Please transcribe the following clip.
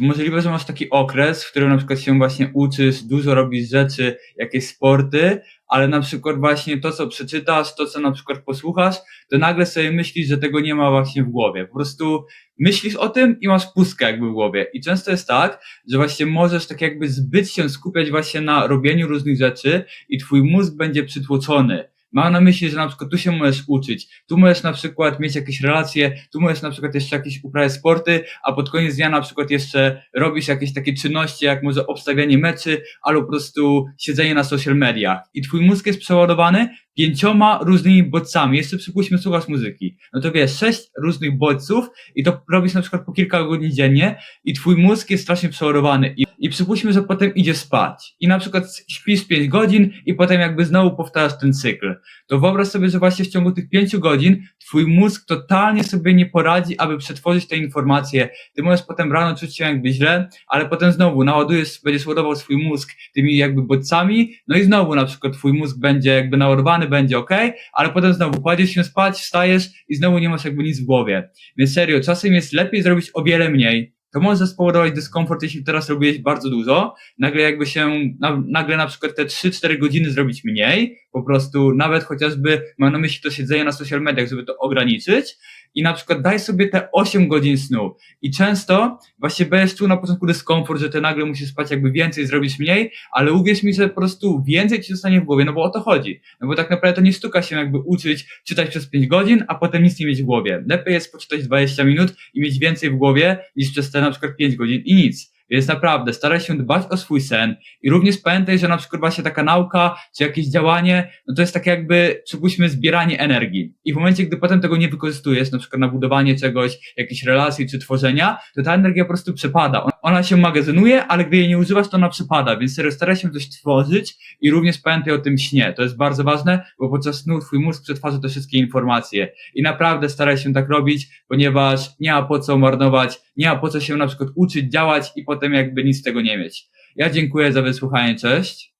Możliwe, że masz taki okres, w którym na przykład się właśnie uczysz, dużo robisz rzeczy, jakieś sporty, ale na przykład właśnie to, co przeczytasz, to, co na przykład posłuchasz, to nagle sobie myślisz, że tego nie ma właśnie w głowie. Po prostu myślisz o tym i masz pustkę jakby w głowie. I często jest tak, że właśnie możesz tak jakby zbyt się skupiać właśnie na robieniu różnych rzeczy i twój mózg będzie przytłoczony. Mam na myśli, że na przykład tu się możesz uczyć, tu możesz na przykład mieć jakieś relacje, tu możesz na przykład jeszcze jakieś uprawiać sporty, a pod koniec dnia na przykład jeszcze robisz jakieś takie czynności, jak może obstawianie meczy, albo po prostu siedzenie na social mediach. I twój mózg jest przeładowany pięcioma różnymi bodźcami. Jeszcze przypuśćmy, słuchasz muzyki. No to wiesz, sześć różnych bodźców i to robisz na przykład po kilka godzin dziennie i twój mózg jest strasznie przeładowany. I, I przypuśćmy, że potem idziesz spać. I na przykład śpisz 5 godzin i potem jakby znowu powtarzasz ten cykl. To wyobraź sobie, że właśnie w ciągu tych pięciu godzin twój mózg totalnie sobie nie poradzi, aby przetworzyć te informacje. Ty możesz potem rano czuć się jakby źle, ale potem znowu naładujesz, będziesz ładował swój mózg tymi jakby bodźcami, no i znowu na przykład twój mózg będzie jakby naładowany, będzie ok, ale potem znowu kładziesz się spać, wstajesz i znowu nie masz jakby nic w głowie. Więc serio, czasem jest lepiej zrobić o wiele mniej. To może spowodować dyskomfort, jeśli teraz robiłeś bardzo dużo, nagle jakby się, na, nagle na przykład te 3-4 godziny zrobić mniej, po prostu nawet chociażby, mam na myśli to siedzenie na social mediach, żeby to ograniczyć i na przykład daj sobie te 8 godzin snu i często właśnie będziesz czuł na początku dyskomfort, że ty nagle musisz spać jakby więcej, zrobić mniej, ale uwierz mi, że po prostu więcej ci zostanie w głowie, no bo o to chodzi. No bo tak naprawdę to nie sztuka się jakby uczyć, czytać przez 5 godzin, a potem nic nie mieć w głowie. Lepiej jest poczytać 20 minut i mieć więcej w głowie niż przez te na przykład 5 godzin i nic. Więc naprawdę staraj się dbać o swój sen i również pamiętaj, że na przykład właśnie taka nauka czy jakieś działanie, no to jest tak jakby, przypuśćmy, zbieranie energii. I w momencie, gdy potem tego nie wykorzystujesz, na przykład na budowanie czegoś, jakiejś relacji czy tworzenia, to ta energia po prostu przepada. Ona- się magazynuje, ale gdy jej nie używasz, to ona przepada. Więc serio, staraj się coś tworzyć i również pamiętaj o tym śnie. To jest bardzo ważne, bo podczas snu twój mózg przetwarza te wszystkie informacje. I naprawdę staraj się tak robić, ponieważ nie ma po co marnować, nie ma po co się na przykład uczyć, działać i potem jakby nic z tego nie mieć. Ja dziękuję za wysłuchanie, cześć.